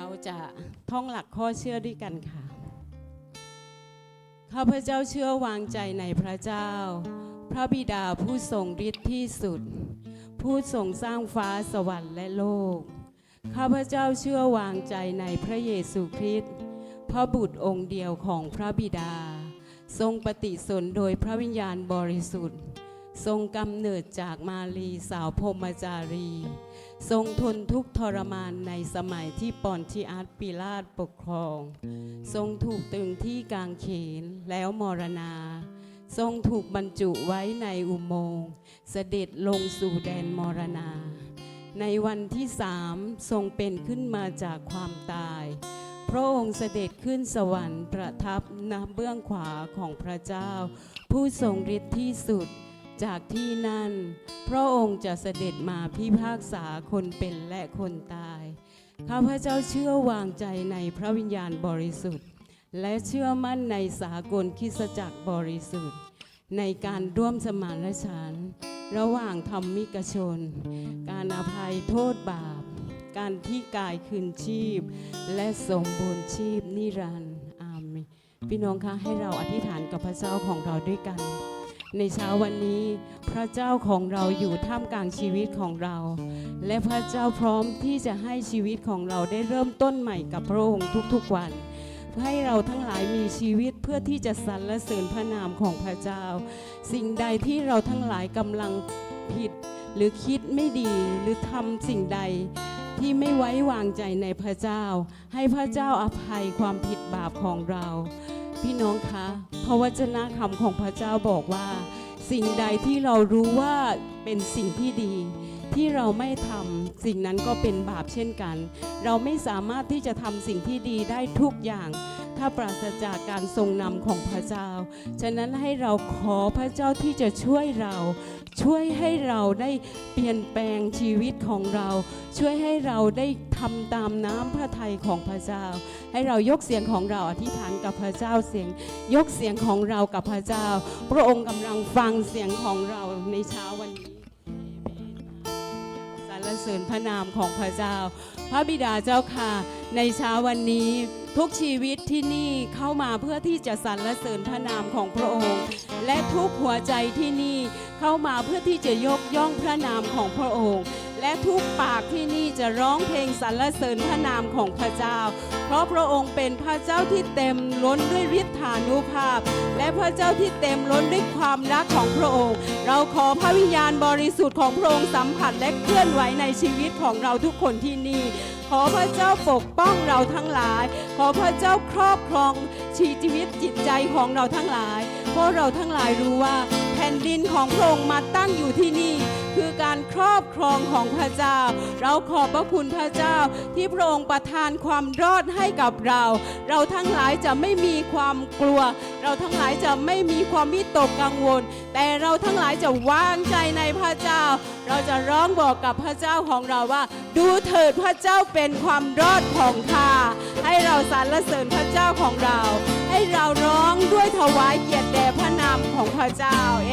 เราจะท่องหลักข้อเชื่อด้วยกันค่ะ ข้าพเจ้าเชื่อวางใจในพระเจ้า พระบิดาผู้ทรงฤทธิ์ที่สุด ผู้ทรงสร้างฟ้าสวรรค์และโลก ข้าพเจ้าเชื่อวางใจในพระเยซูคริสต์พระบุตรองค์เดียวของพระบิดา ทรงปฏิสนโดยพระวิญญาณบริสุทธิ์ ทรงกำเนิดจากมารีสาวพรมจารี ทรงทนทุกทรมานในสมัยที่ปอนทิอาร์ตปีลาชปกครอง ทรงถูกตึงที่กลางเขนแล้วมรณา ทรงถูกบรรจุไว้ในอุโมงค์เสด็จลงสู่แดนมรณา ในวันที่สามทรงเป็นขึ้นมาจากความตาย พระองค์เสด็จขึ้นสวรรค์ประทับณเบื้องขวาของพระเจ้า ผู้ทรงฤทธิ์ที่สุด จากที่นั่น พระองค์จะเสด็จมาพิพากษาคนเป็นและคนตาย ข้าพเจ้าเชื่อวางใจในพระวิญญาณบริสุทธิ์ และเชื่อมั่นในสากลคิสจักรบริสุทธิ์ ในการร่วมสมานฉันระหว่างธรรมิกชน การอภัยโทษบาป การที่กายคืนชีพ และสมบูรณ์ชีพนิรันดร์อามีพี่น้องคะให้เราอธิษฐานกับพระเจ้าของเราด้วยกัน ในเช้าวันนี้พระเจ้าของเราอยู่ท่ามกลางชีวิตของเรา และพระเจ้าพร้อมที่จะให้ชีวิตของเราได้เริ่มต้นใหม่กับพระองค์ทุกๆวันให้เราทั้งหลายมีชีวิตเพื่อที่จะสรรเสริญพระนามของพระเจ้า สิ่งใดที่เราทั้งหลายกำลังผิด หรือคิดไม่ดีหรือทำสิ่งใดที่ไม่ไว้วางใจในพระเจ้า ให้พระเจ้าอภัยความผิดบาปของเรา พี่น้องคะเพราะวจนะคำของพระเจ้าบอกว่า สิ่งใดที่เรารู้ว่าเป็นสิ่งที่ดี ที่เราไม่ทำสิ่งนั้นก็เป็นบาปเช่นกัน เราไม่สามารถที่จะทำสิ่งที่ดีได้ทุกอย่าง ถ้าปราศจากการทรงนำของพระเจ้า ฉะนั้นให้เราขอพระเจ้าที่จะช่วยเรา ช่วยให้เราได้เปลี่ยนแปลงชีวิตของเรา ช่วยให้เราได้ทำตามน้ำพระทัยของพระเจ้า ให้เรายกเสียงของเราอธิษฐานกับพระเจ้าเสียง ยกเสียงของเรากับพระเจ้า พระองค์กำลังฟังเสียงของเราในเช้าวันนี้ รเสริญพระนามของพระเจ้า พระบิดาเจ้าค่ะ ในเช้าวันนี้ทุกชีวิตที่นี่เข้ามาเพื่อที่จะสรรเสริญพระนามของพระองค์ และทุกหัวใจที่นี่เข้ามาเพื่อที่จะยกย่องพระนามของพระองค์ และทุกปากที่นี่จะร้องเพลงสรรเสริญพระนามของพระเจ้า เพราะพระองค์เป็นพระเจ้าที่เต็มล้นด้วยฤทธานุภาพ และพระเจ้าที่เต็มล้นด้วยความรักของพระองค์ เราขอพระวิญญาณบริสุทธิ์ของพระองค์สัมผัสและเคลื่อนไหวในชีวิตของเราทุกคนที่นี่ ขอพระเจ้าปกป้องเราทั้งหลาย ขอพระเจ้าครอบครองชีวิตจิตใจของเราทั้งหลาย เพราะเราทั้งหลายรู้ว่า ผ่นดินของพระองค์มาตั้งอยู่ที่นี่ คือการครอบครองของพระเจ้า เราขอบพระคุณพระเจ้าที่พระองค์ประทานความรอดให้กับเรา เราทั้งหลายจะไม่มีความกลัว เราทั้งหลายจะไม่มีความวิตกกังวล แต่เราทั้งหลายจะวางใจในพระเจ้า เราจะร้องบอกกับพระเจ้าของเราว่า ดูเถิดพระเจ้าเป็นความรอดของข้าให้เราสรรเสริญพระเจ้าของเรา ให้เราร้องด้วยถวายเกียรติแด่พระนามของพระเจ้าเอ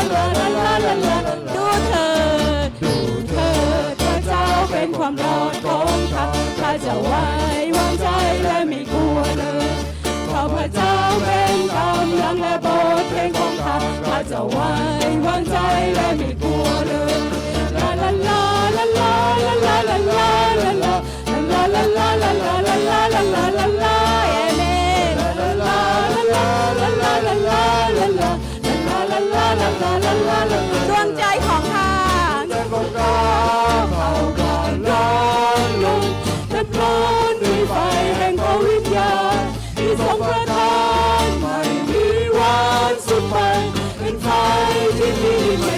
ดูเถิดดูเถิดพระเจ้าเป็นความรอดของข้าข้าจะไว้วางใจและไม่กลัวเลยเพราะพระเจ้าเป็นกำลังและโบสถ์เพลงของข้าข้าจะไว้วางใจและไม่กลัวเลยลาลาลาลาลาลาลาลาลาลาลาลาลาลาลาลาลาลาลา ดวงใจของข้าของข้าเขาการล้างลงตะโกนด้วยไฟแห่งพระวิญญาณที่ทรงประทานไม่มีวันสุดไปเป็นไฟที่มี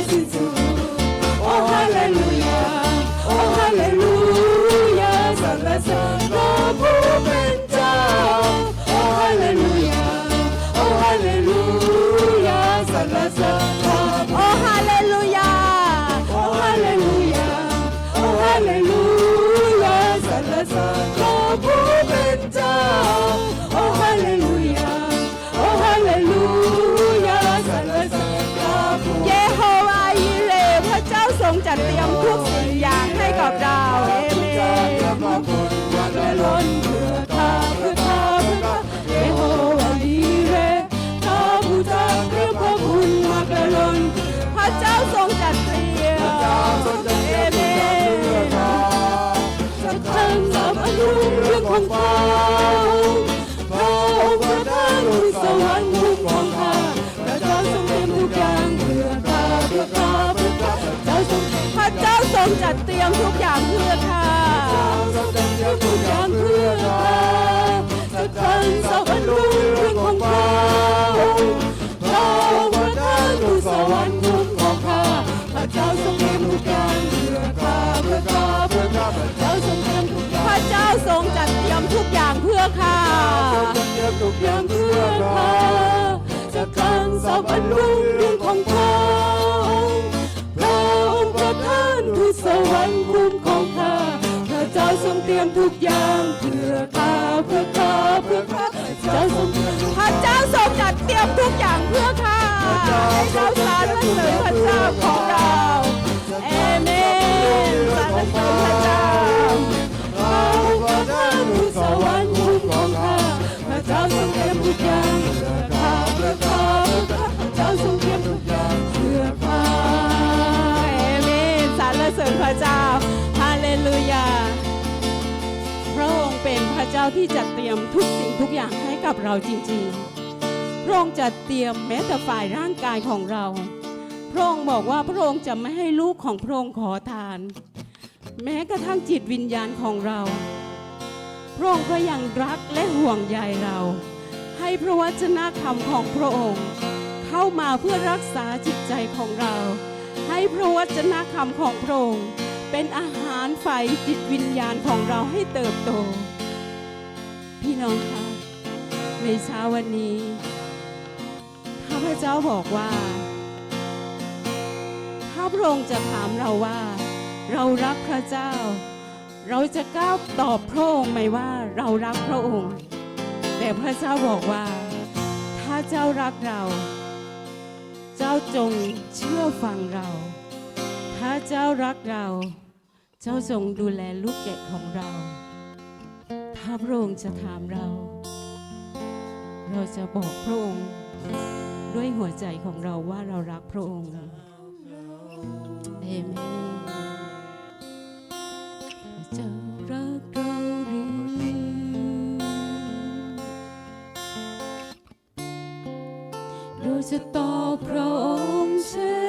ทุกอย่างเพื่อข้าเราจะเตรียมทุกอย่างเพื่อข้าจะทันสวรรค์รุ่งเรื่องของพระองค์พระองค์ประทานลูกสวรรค์คุ้มครองข้าพระเจ้าทรงเตรียมทุกอย่างเพื่อข้าเพื่อข้าเพื่อข้าพระเจ้าทรงเตรียมทุกอย่างพระเจ้าทรงจัดเตรียมทุกอย่างเพื่อข้าเตรียมทุกอย่างเพื่อข้าจะทันสวรรค์รุ่งเรื่องของพระ วรรค์คุ้มครองข้าพระเจ้าทรงเตรียมทุกอย่างเพื่อข้าเพื่อข้าเพื่อข้าพระเจ้าทรงพระเจ้าทรงจัดเตรียมทุกอย่างเพื่อข้าให้เราสรรเสริญพระเจ้าของเราเอเมนสรรเสริญพระเจ้าพระองค์ประทาทูตสวรรค์คุ้มครองข้าพระเจ้าทรง เสริญพระเจ้าฮาเลลูยา พระองค์เป็นพระเจ้าที่จัดเตรียมทุกสิ่งทุกอย่างให้กับเราจริงๆ พระองค์จัดเตรียมแม้แต่ฝ่ายร่างกายของเรา พระองค์บอกว่าพระองค์จะไม่ให้ลูกของพระองค์ขอทาน แม้กระทั่งจิตวิญญาณของเรา พระองค์ก็ยังรักและห่วงใยเรา ให้พระวจนะคำของพระองค์ เข้ามาเพื่อรักษาจิตใจของเรา ให้พระวจนะคำของพระองค์เป็นอาหารไฟจิตวิญญาณของเราให้เติบโต พี่น้องคะในเช้าวันนี้ข้าพเจ้าบอกว่า ถ้าพระองค์จะถามเราว่า เรารักพระเจ้า เราจะกล้าตอบพระองค์ไหมว่าเรารักพระองค์ แต่พระเจ้าบอกว่า ถ้าเจ้ารักเรา เจ้าจงเชื่อฟังเรา ถ้าเจ้ารักเรา เจ้าจงดูแลลูกแกะของเรา ถ้าพระองค์จะถามเรา เราจะบอกพระองค์ด้วยหัวใจของเราว่าเรารักพระองค์เอเมนเจ้า เราจะตอบพระองค์เช่น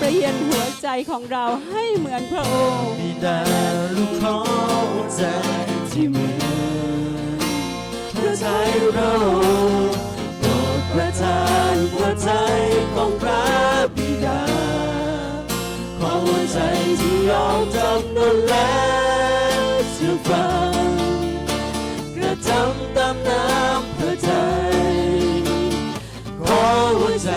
พระเยนหัวใจของเราให้เหมือนพระองค์บิดาลูกขอใจที่เหมือนหัวใจเราโปรดประทานหัวใจของพระบิดา ขอหัวใจที่ยอมจำนนและเชื่อฟังกระทำตามน้ำพระทัยขอหัวใจ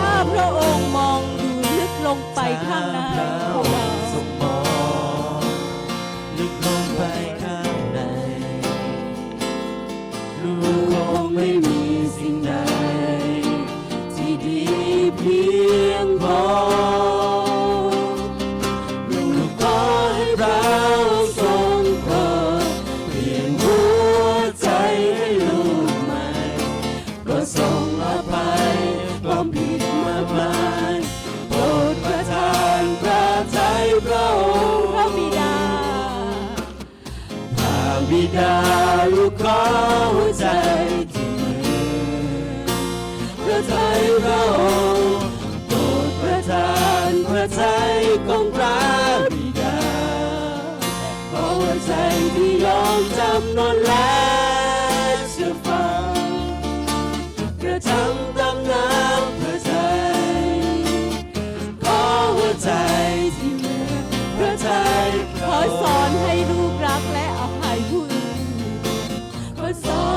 ถ้าพระองค์มองดูลึกลงไปข้างในของเราสมมองลึกลงไปข้างในลูกคงไม่ ดาลูกขอหัวใจที่มือพระทัยพระองค์โปรดประทานพระทัยของพระบิดาขอหัวใจที่ยอมจำนนแล้ว ข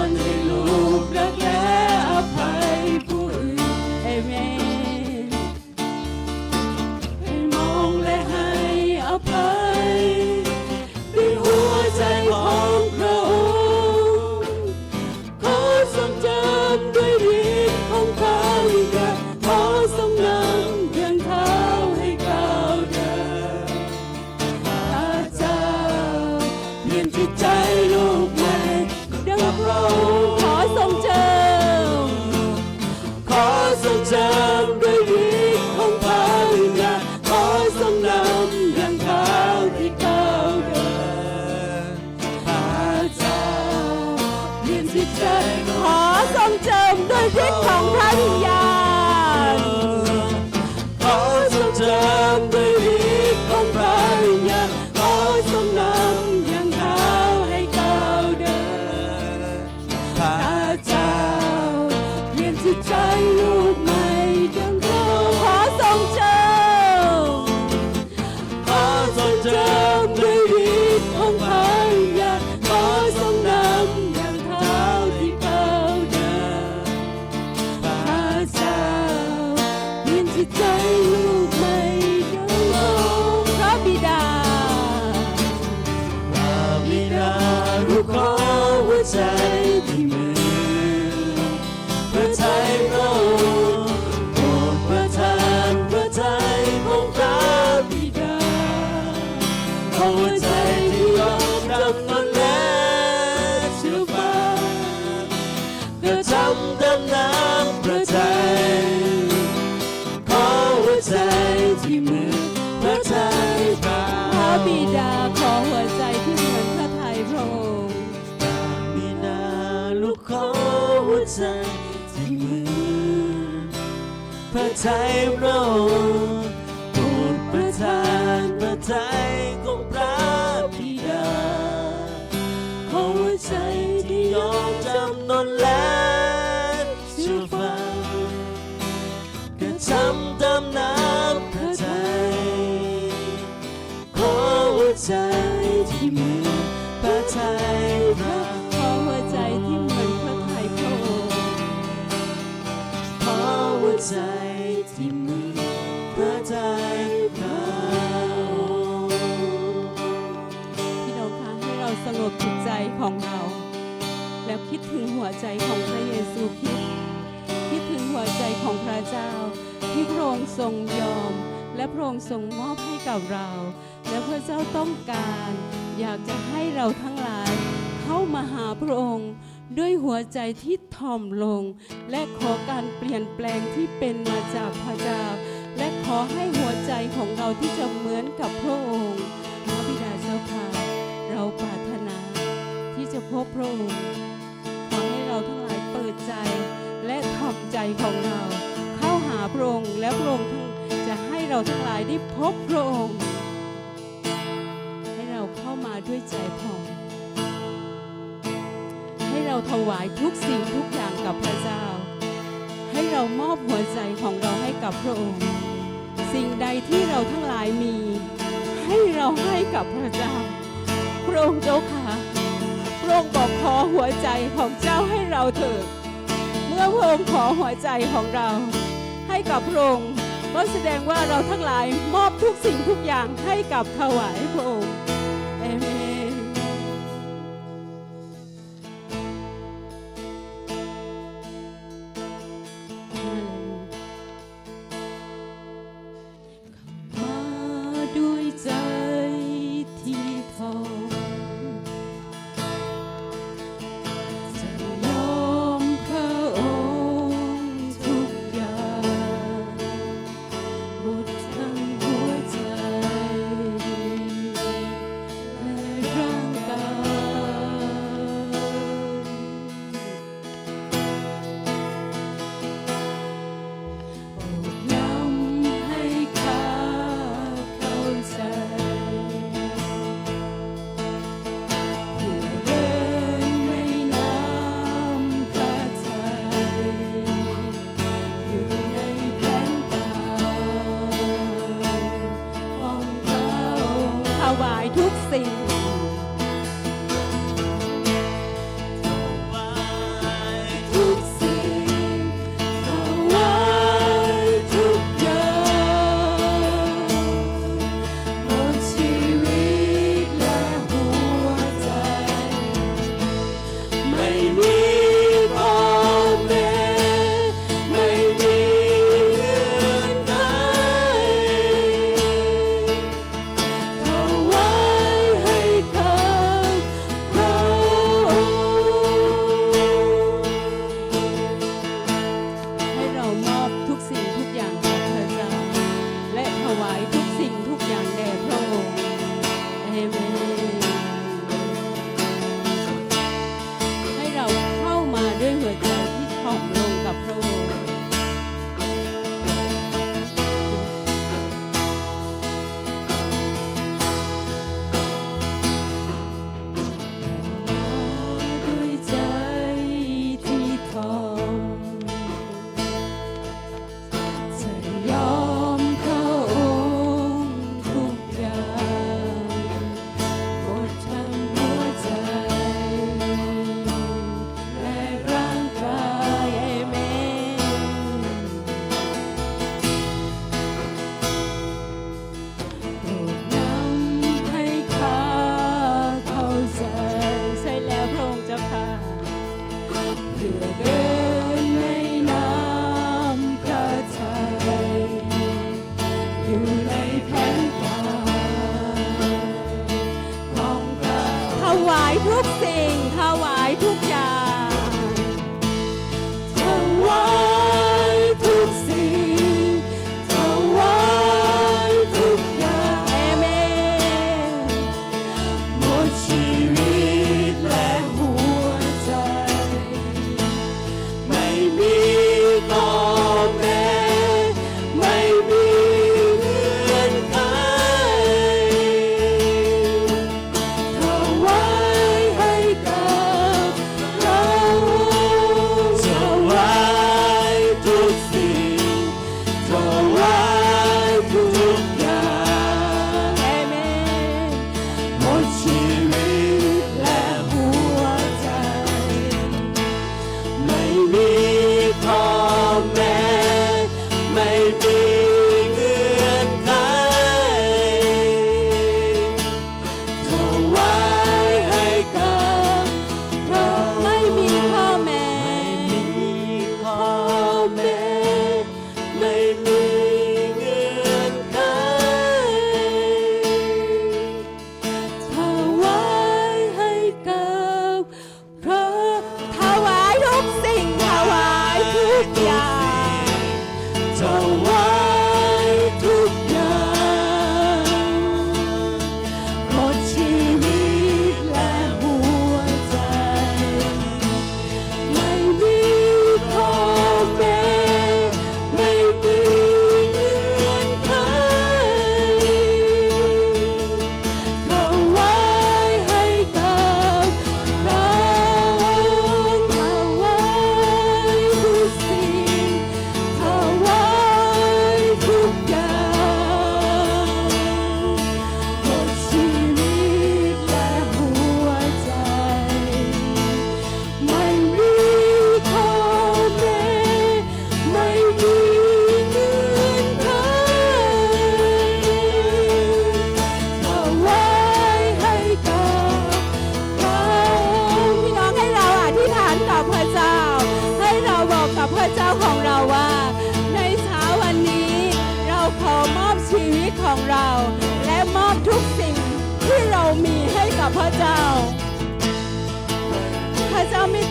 ขอหัวใจที่ยอมจำนนและเชื่อฟังกระทำตามน้ำพระทัยขอหัวใจที่เหมือนพระทัยพระพระบิดาขอหัวใจที่เหมือนพระทัยพระองค์บิดาลูกขอหัวใจที่เหมือนพระทัยพระองค์ับเรา และพระเจ้าต้องการ อยากจะให้เราทั้งหลาย เข้ามาหาพระองค์ ด้วยหัวใจที่ถ่อมลง และขอการเปลี่ยนแปลงที่เป็นมาจากพระเจ้า และขอให้หัวใจของเราที่จะเหมือนกับพระองค์พระบิดาเจ้าค่ะเราปรารถนาที่จะพบพระองค์ขอให้เราทั้งหลายเปิดใจและถ่อมใจของเรา เข้าหาพระองค์และพระองค์ เราทั้งหลายได้พบพระองค์ ให้เราเข้ามาด้วยใจผ่องให้เราถวายทุกสิ่งทุกอย่างกับพระเจ้า ให้เรามอบหัวใจของเราให้กับพระองค์ สิ่งใดที่เราทั้งหลายมี ให้เราให้กับพระเจ้า พระองค์เจ้าค่ะพระองค์บอกขอหัวใจของเจ้าให้เราเถิดเมื่อพระองค์ขอหัวใจของเรา ให้กับพระองค์ ก็แสดงว่าเราทั้งหลายมอบทุกสิ่งทุกอย่างให้กับถวายพระองค์ Brookside.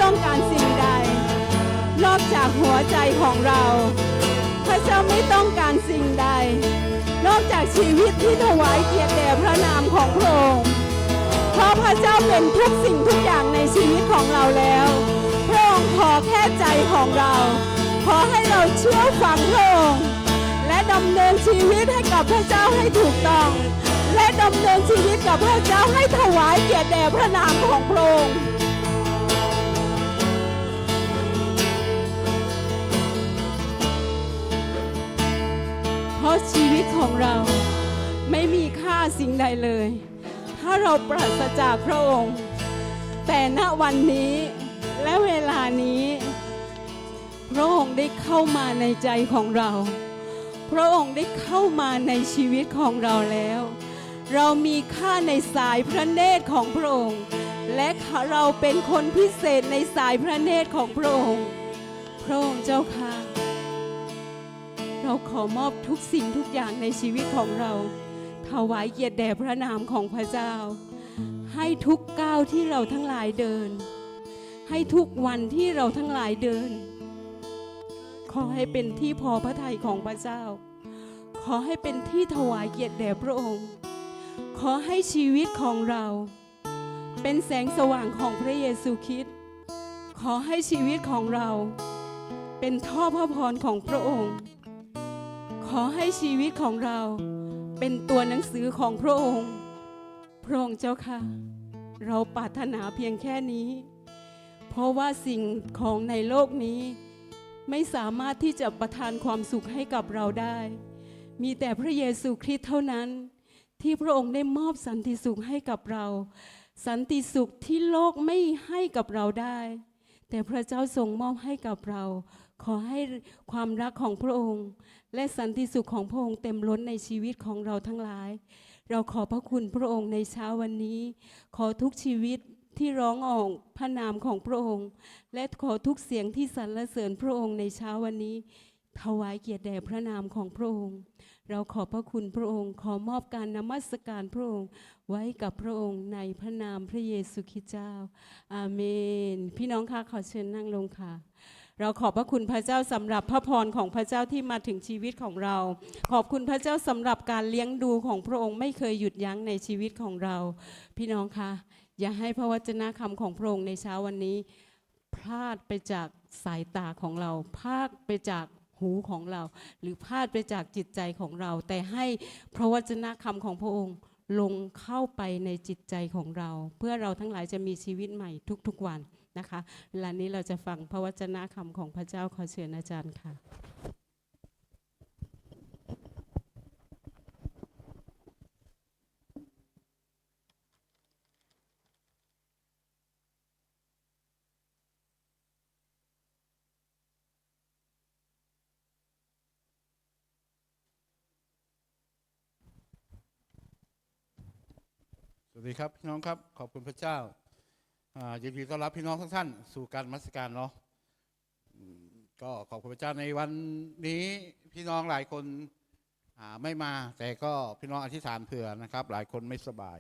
ต้องการสิ่งใด นอกจากหัวใจของเรา พระเจ้าไม่ต้องการสิ่งใด นอกจากชีวิตที่ถวายเกียรติแด่พระนามของพระองค์เพราะพระเจ้าเป็นทุกสิ่งทุกอย่างในชีวิตของเราแล้วพระองค์ขอแค่ใจของเราขอให้เราเชื่อฟังพระองค์และดำเนินชีวิตให้กับพระเจ้าให้ถูกต้อง และดำเนินชีวิตกับพระเจ้าให้ถวายเกียรติแด่พระนามของพระองค์ะชีวิตของเราไม่มีค่าสิ่งใดเลย ถ้าเราปราศจากพระองค์ แต่ณวันนี้และเวลานี้พระองค์ได้เข้ามาในใจของเรา พระองค์ได้เข้ามาในชีวิตของเราแล้ว เรามีค่าในสายพระเนตรของพระองค์ และเราเป็นคนพิเศษในสายพระเนตรของพระองค์ พระองค์เจ้าค่ะ เราขอมอบทุกสิ่งทุกอย่างในชีวิตของเรา ถวายเกียรติแด่พระนามของพระเจ้า ให้ทุกก้าวที่เราทั้งหลายเดิน ให้ทุกวันที่เราทั้งหลายเดิน ขอให้เป็นที่พอพระทัยของพระเจ้า ขอให้เป็นที่ถวายเกียรติแด่พระองค์ ขอให้ชีวิตของเรา เป็นแสงสว่างของพระเยซูคริสต์ขอให้ชีวิตของเรา เป็นท่อพระพรของพระองค์ ขอให้ชีวิตของเราเป็นตัวหนังสือของพระองค์ พระองค์เจ้าค่ะ เราปรารถนาเพียงแค่นี้ เพราะว่าสิ่งของในโลกนี้ ไม่สามารถที่จะประทานความสุขให้กับเราได้ มีแต่พระเยซูคริสต์เท่านั้น ที่พระองค์ได้มอบสันติสุขให้กับเรา สันติสุขที่โลกไม่ให้กับเราได้ แต่พระเจ้าทรงมอบให้กับเรา ขอให้ความรักของพระองค์ และสันติสุขของพระองค์เต็มล้นในชีวิตของเราทั้งหลาย เราขอบพระคุณพระองค์ในเช้าวันนี้ ขอทุกชีวิตที่ร้องออกพระนามของพระองค์ และขอทุกเสียงที่สรรเสริญพระองค์ในเช้าวันนี้ ถวายเกียรติแด่พระนามของพระองค์ เราขอบพระคุณพระองค์ ขอมอบการนมัสการพระองค์ไว้กับพระองค์ในพระนามพระเยซูคริสต์เจ้า อาเมน พี่น้องคะขอเชิญนั่งลงค่ะ เราขอบพระคุณพระเจ้าสำหรับพระพรของพระเจ้าที่มาถึงชีวิตของเรา ขอบคุณพระเจ้าสำหรับการเลี้ยงดูของพระองค์ไม่เคยหยุดยั้งในชีวิตของเรา พี่น้องคะอย่าให้พระวจนะคำของพระองค์ในเช้าวันนี้ พลาดไปจากสายตาของเราพลาดไปจากหูของเรา หรือพลาดไปจากจิตใจของเรา แต่ให้พระวจนะคำของพระองค์ลงเข้าไปในจิตใจของเรา เพื่อเราทั้งหลายจะมีชีวิตใหม่ทุกๆวัน นะคะเวลานี้เราจะฟังพระวจนะคำของพระเจ้าขอเชิญอาจารย์ค่ะ สวัสดีครับ พี่น้องครับ ขอบคุณพระเจ้าอ่า ยินดีต้อนรับพี่น้องทุกท่าน สู่การมัสการเนาะก็ขอบคุณพระเจ้าในวันนี้พี่น้องหลายคนไม่มา แต่ก็พี่น้องอธิษฐานเผื่อนะครับ หลายคนไม่สบาย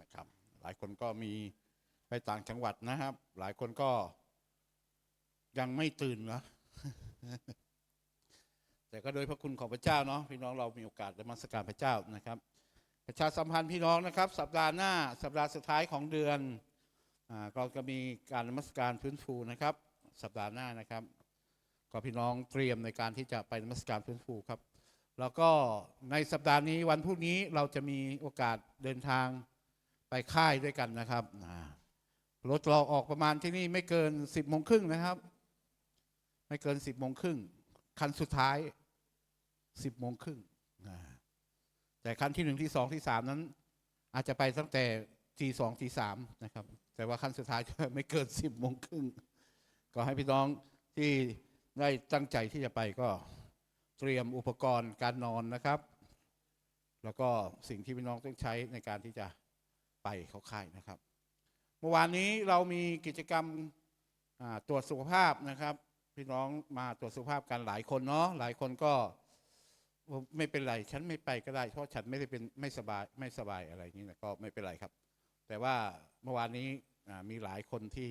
นะครับ หลายคนก็มีไปต่างจังหวัดนะครับ หลายคนก็ยังไม่ตื่นนะแต่ก็โดยพระคุณของพระเจ้าเนาะพี่น้องเรามีโอกาสได้มัสการพระเจ้านะครับ ประชาสัมพันธ์พี่น้องนะครับ สัปดาห์หน้า สัปดาห์สุดท้ายของเดือน เราจะมีการนมัสการฟื้นฟูนะครับ สัปดาห์หน้านะครับก็พี่น้องเตรียมในการที่จะไปนมัสการฟื้นฟูครับ แล้วก็ในสัปดาห์นี้วันพรุ่งนี้เราจะมีโอกาสเดินทางไปค่ายด้วยกันนะครับรถเราออกประมาณที่นี่ไม่เกินสิบโมงครึ่งนะครับ ไม่เกินสิบโมงครึ่งคันสุดท้ายสิบโมงครึ่งแต่ขั้นที่หนึ่งที่สองที่สามนั้น อาจจะไปตั้งแต่ทีสองทีสามนะครับ แต่ว่าขั้นสุดท้ายไม่เกินสิบโมงครึ่งก็ให้พี่น้องที่ได้ตั้งใจที่จะไปก็เตรียมอุปกรณ์การนอนนะครับ แล้วก็สิ่งที่พี่น้องต้องใช้ในการที่จะไปเข้าค่ายนะครับ เมื่อวานนี้เรามีกิจกรรมตรวจสุขภาพนะครับ พี่น้องมาตรวจสุขภาพกันหลายคนเนาะหลายคนก็ไม่เป็นไรฉันไม่ไปก็ได้ เพราะฉันไม่ได้เป็นไม่สบายไม่สบายอะไรอย่างนี้นะก็ไม่เป็นไรครับ แต่ว่าเมื่อวานนี้ มีหลายคนที่